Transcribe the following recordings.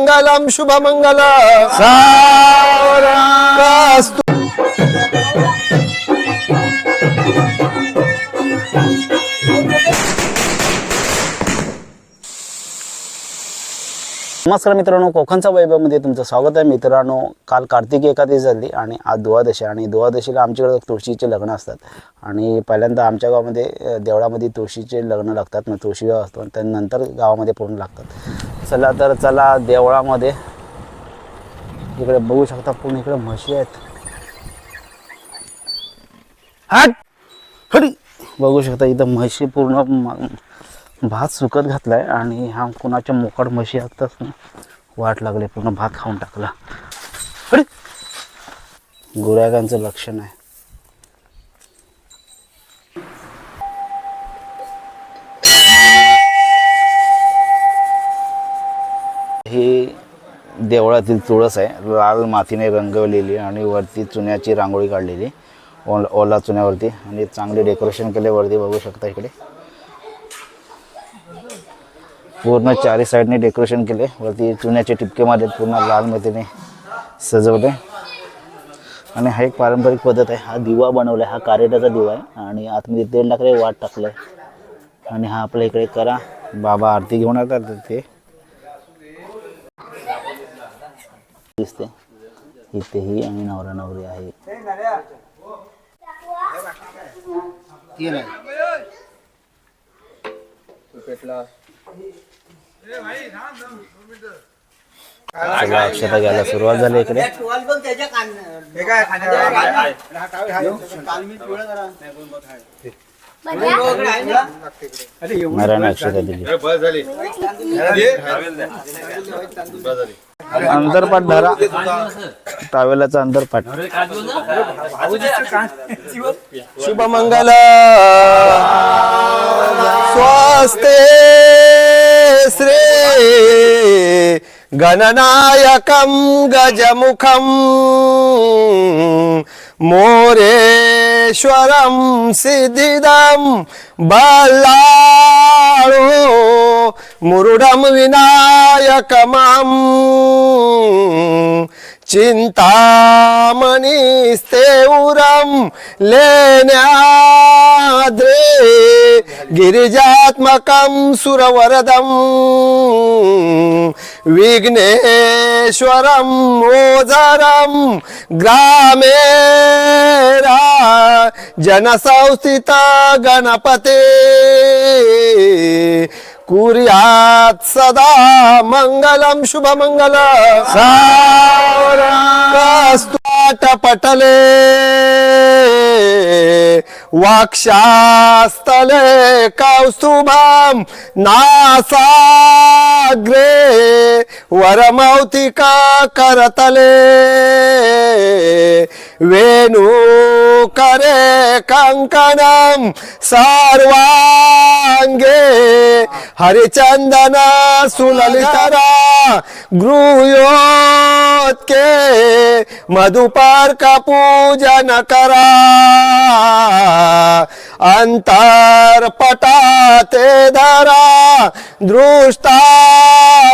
मंगलम शुभ मंगल नमस्कार मित्रांनो कोकणचा वैभवमध्ये तुमचं स्वागत आहे. मित्रांनो काल कार्तिकी एकादशी झाली आणि आज द्वादशी आणि द्वादशीला आमच्याकडे तुळशीचे लग्न असतात. आणि पहिल्यांदा आमच्या गावामध्ये देवळामध्ये तुळशीचे लग्न लागतात. मग तुळशी गाव असतो आणि त्यानंतर गावामध्ये पूर्ण लागतात. चला तर चला देवळामध्ये. इकडे बघू शकता पूर्ण इकडे म्हशी आहेत. बघू शकता इथं म्हशी पूर्ण भात सुकत घातला आहे आणि हा कुणाच्या मोकाड म्हशी आताच ना वाट लागले पूर्ण भात खाऊन टाकला. अरे! गुरागांचं लक्षण आहे. ही देवळातील तुळस आहे. लाल मातीने रंगवलेली आणि वरती चुन्याची रांगोळी काढलेली. ओला चुन्यावरती. आणि चांगले डेकोरेशन केले वरती बघू शकता इकडे. पूर्ण चारी साईडने डेकोरेशन केले. वरती चुन्याचे टिपके मारले पूर्ण लाल मातीने सजवले. आणि हा एक पारंपरिक पद्धत आहे. हा दिवा बनवला आहे हा कारेटाचा दिवा आहे. आणि आतमध्ये तेल टाकले वाट आहे आणि हा आपल्या इकडे करा. बाबा आरती घेऊन येतात ते दिसते. इथेही आणि नवरा नवरी आहे. सगळ्या अक्षता घ्यायला सुरुवात झाली इकडे. नारायण अक्षता दिली. अंतरपाठ धरा. टावेलाचा अंतरपाठ शुभ मंगल स्वस्ते శ్రీ గణనాయకం గజముఖం మోరేశ్వరం సిద్ధిదం బల్లా मुरुडं विनायकमं चिन्तामणिस्तेउरं लेण्याद्रे। गिरिजात्मकं सुरवरदं विघ्नेश्वरं ओझरं ग्रामेरा जनसंस्थिता गणपते। कुर्यात् सदा मङ्गलं शुभमङ्गल पटले वाक्षास्तले कौस्तुभं नासाग्रे। वरमौतिका करतले। करे कङ्कणं सर्वांगे. हरिचन्दन सुललितरा मधुपर का पूजन करा. अंतरपटाते धरा दृष्टा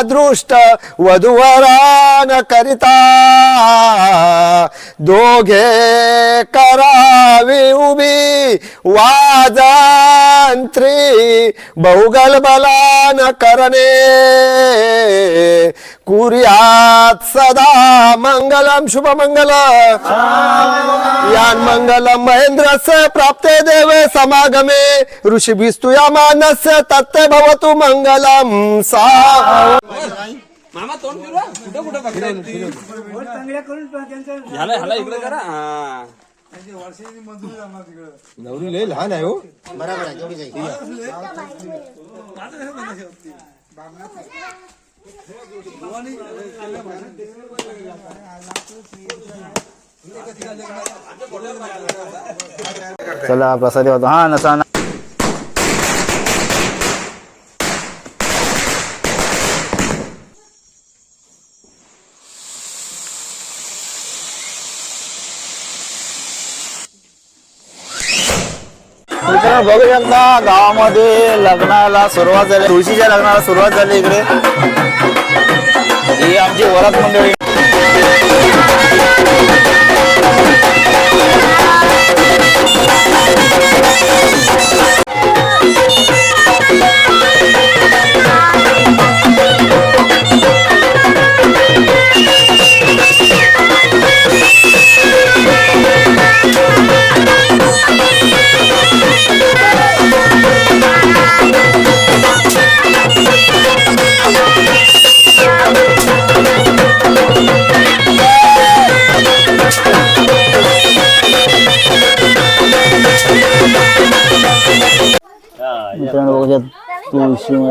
दृष्ट वधूवरान करिता दोघे करावी उभी वाजांत्री बहुगल बलान करणे कुर्यात सदा मंगलम शुभ मंगल यान मंगलम महेंद्रस्य प्राप्ते देवे समागमे। ऋषी भिस्तुया मानस्य तत्ते भवतु मंगलम सा। मामा तोंड फिरवा कुठं कुठं बघताय? ह्याला ह्याला इकडे करा. हा. नवरी लय लहान आहे हो. चला प्रसादी होतो हा नसा ना. बघू शकता गावामध्ये लग्नाला सुरुवात झाली. तुळशीच्या लग्नाला सुरुवात झाली इकडे. जी वरात मंडळी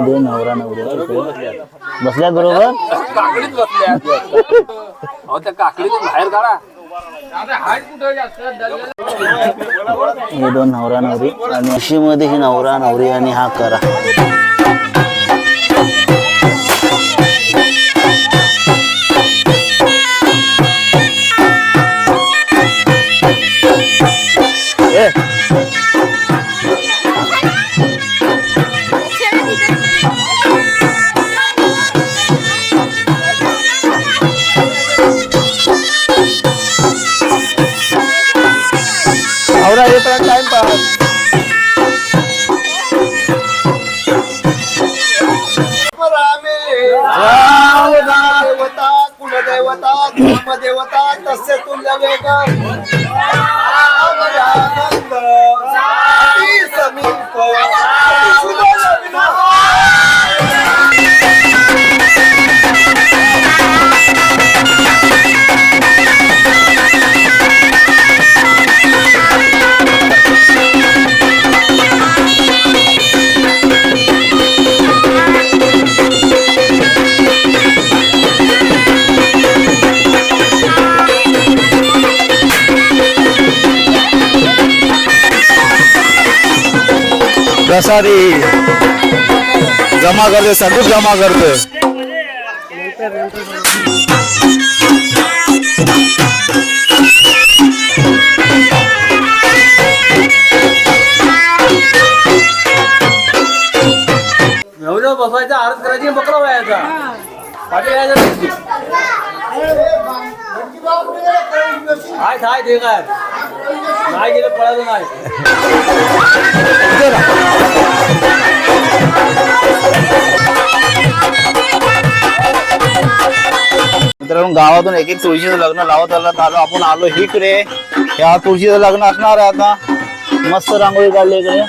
तुळशीमध्ये नवरा नवरी. बसल्यात बरोबर? काकडीत बसल्या अहो त्या काकडीतून बाहेर काढा. हे दोन नवरा नवरी आणि तुळशीमध्ये ही नवरा नवरी आणि हा करा. Jamaica. प्रसादी. जमा करते सगळं जमा करतोय एवढं बसवायचा आरत करायची बकरा व्हायचा पाठी यायचा काय काय ते काय. नाही गेलं नाही. मित्रांनो गावातून एक एक तुळशीचं लग्न लावत आलं आलो आपण आलो इकडे. या तुळशीचं लग्न असणार आहे आता. मस्त रांगोळी काढली इकडे.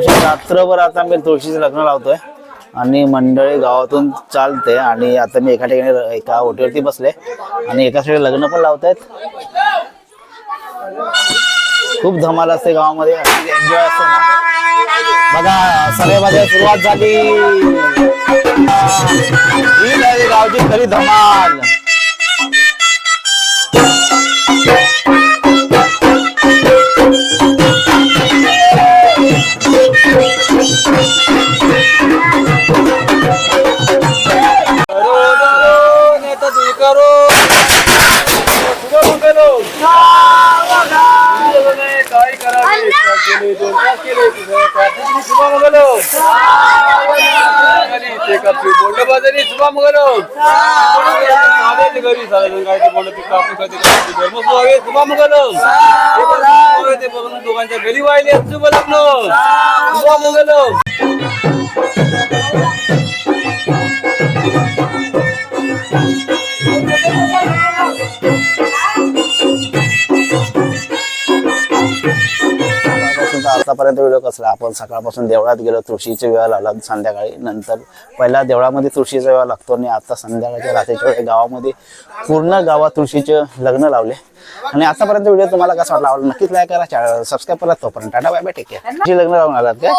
तुळशी रात्रभर आता मी तुळशीचं लग्न लावतोय. आणि मंडळी गावातून चालते आणि आता मी एका ठिकाणी एका ओटीवरती बसले. आणि एका साईड लग्न पण लावतायत. खूप धमाल असते गावामध्ये. एन्जॉय असतो ना. बघा सगळ्या सुरुवात झाली. झाली गावची खरी धमाल. प्रार्थनेने शुभ मंगलो ते करते बोललं बाजारी शुभ मंगलो साधे घरी साधे काय ते बोलत कापून खाते धर्म सुहावे शुभ मंगलो ते पण सुहावे ते बघून दोघांच्या घरी वाहिले शुभ लग्न शुभ मंगलो सकाळपासून आतापर्यंत व्हिडिओ कसला? आपण सकाळपासून देवळात गेलो तुळशीचा वेळा लावला संध्याकाळी. नंतर पहिला देवळामध्ये तुळशीचा वेळा लागतो आणि आता संध्याकाळच्या रात्रीच्या वेळेस गावामध्ये पूर्ण गावात तुळशीचे लग्न लावले. आणि आतापर्यंत व्हिडिओ तुम्हाला कसा वाटला? आवडला नक्कीच लाईक करा सबस्क्राईब करा. तोपर्यंत tata bye bye take care लग्न लावून आलात काय